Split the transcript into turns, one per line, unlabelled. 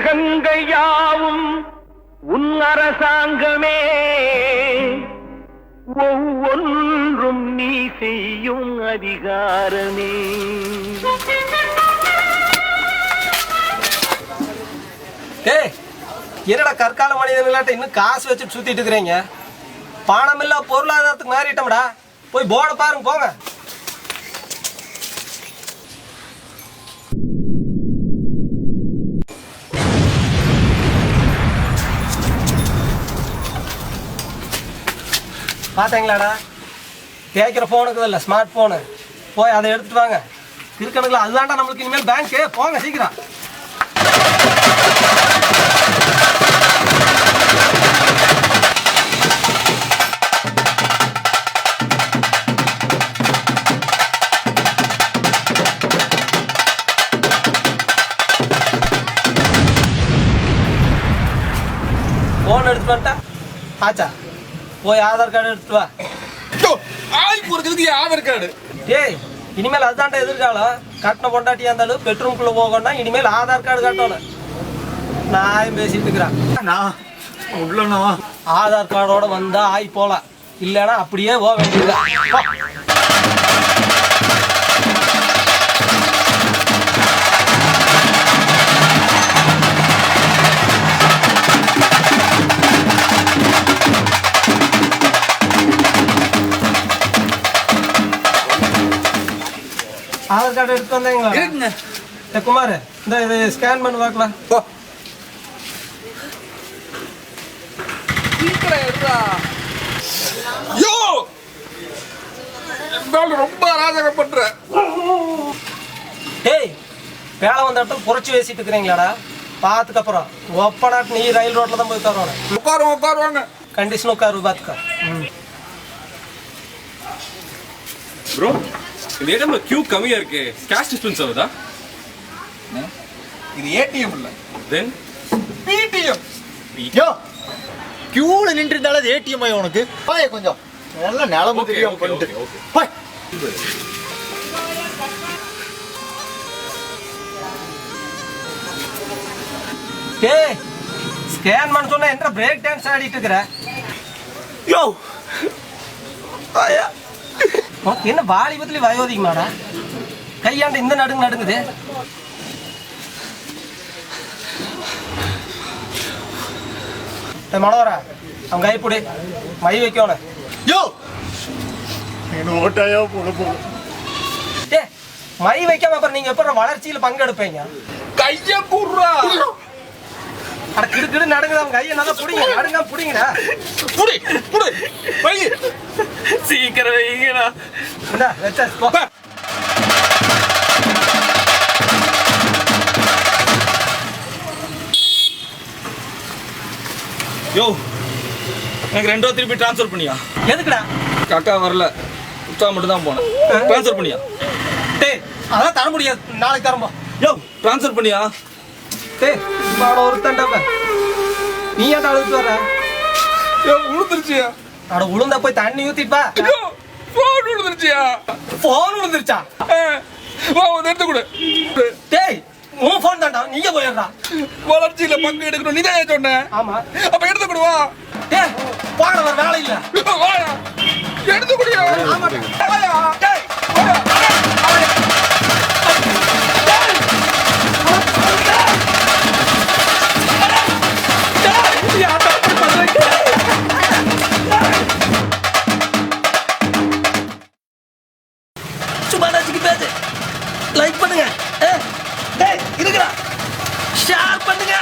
உலகங்கள் யாவும் உன் அரசாங்கமே. ஒவ்வொன்றும் நீ செய்யும் அதிகாரமே.
டேய் என்னடா கற்கால மனிதர்களாட்ட இன்னும் காசு வச்சுட்டு சுத்திட்டு இருக்கிறீங்க? பணம் இல்ல பொருளாதாரத்துக்கு மாறிட்டோம்டா. போய் போர்டை பாருங்க போங்க. பார்த்தீங்களாடா கேட்குற ஃபோனுக்கு இல்லை ஸ்மார்ட் ஃபோனு போய் அதை எடுத்துட்டு வாங்க. இருக்கணுங்களா? அதுதான்டா நம்மளுக்கு இனிமேல் பேங்க்கு போங்க சீக்கிரம். ஃபோன் எடுத்துட்டு வந்துட்டா? ஆச்சா? போய் ஆதார் கார்டு எடுத்துட்டு வா.
ஆய்க்கு இருக்கிறதுக்கு ஆதார் கார்டு.
டேய் இனிமேல் அதுதான்டா எதிர்காலம். கட்டின பொண்டாட்டியா இருந்தாலும் பெட்ரூம்குள்ள போகணும்னா இனிமேல் ஆதார் கார்டு கட்டணும். நான் பேசிட்டு இருக்கிறேன்.
உள்ளனா
ஆதார் கார்டோட வந்தா ஆய் போலாம். இல்லைன்னா அப்படியே போக வேண்டியது ஆதார் கார்டு எடுத்து வந்தீங்களா
இருக்குங்க
ஏ, குமார் இந்த இது ஸ்கேன் பண்ணி பார்க்கலாம்
போ. சீக்கிரம் எடுறா. யோ! என்னால ரொம்ப அராஜகம் பண்ற.
டேய் வேலை வந்த இடத்துல புரட்சி பேசிட்டு இருக்கிறீங்களாடா. பார்த்துக்கு அப்புறம். நீ ரயில் ரோட்ல தான் போய் தரணும்
உட்காருவோம் உட்காருவாங்க
கண்டிஷன் உட்காரு பார்த்துக்க
ப்ரோ இந்த ஏடிஎம்ல கியூ கம்மியா இருக்கு. கேஷ் டிஸ்பென்ஸ் ஆகுதா?
இது ஏடிஎம் இல்ல.
தென்
பிடிஎம்
யோ கியூல நின்று இருந்தாலும் அது ஏடிஎம் ஆயி உனக்கு. பாய கொஞ்சம். நல்ல நிலம தெரியாம பண்ணிட்டு. பாய்.
டேய் ஸ்கேன் பண்ண சொன்னா என்ன பிரேக் டான்ஸ் ஆடிட்டு இருக்கிற?
யோ.
உனக்கு என்ன வாலிபத்துல வயோதிகமாடா? கையாண்ட இந்த நடுங்க நடுங்குது. மனோரா அவன் கைப்பிடி மை வைக்கணும்
யோ! நீ ஓட்டாயா போட போட.
டே மை வைக்காம அப்புறம் நீங்க எப்ப வளர்ச்சியில பங்கெடுப்பீங்க?
கைய குடுறா
அட கிடு கிடு நடுங்குது அவங்க நல்லா பிடிங்க நடுங்க பிடிங்கடா.
புடி புடி வை
சீக்கிரம் வைங்கடா.
இந்தா வச்சா போ.
யோ எனக்கு ரெண்டு ரூபா திருப்பி ட்ரான்ஸ்ஃபர் பண்ணியா?
எதுக்குடா?
காக்கா வரல. உச்சா மட்டும் தான் போனேன். ட்ரான்ஸ்ஃபர் பண்ணியா?
டேய் அதான் தர முடியாது. நாளைக்கு தரம்போ
யோ ட்ரான்ஸ்ஃபர் பண்ணியா?
டேய் இவாட ஒருத்தன்டா நீ ஏன்டா அழுத்து வர
உளுந்துருச்சியா?
அட உளுந்தா போய் தண்ணி ஊத்திட்டு வா.
யோ ஃபோன் உளுந்துருச்சியா?
போன் விழுந்துருச்சா
வா வந்து எடுத்து கொடு.
டேய் உன் போன் தான்டா நீங்க போயிடுறா.
வளர்ச்சியில பங்கு எடுக்கணும் நீ தான் சொன்ன?
ஆமா.
அப்ப எடுத்து கொடு வா.
டேய் போட வர வேலை இல்ல.
எடுத்து குடியா
ஆமாடா.
வாயா டேய்
பண்ணுங்க ஏய், ஷேர் பண்ணுங்க.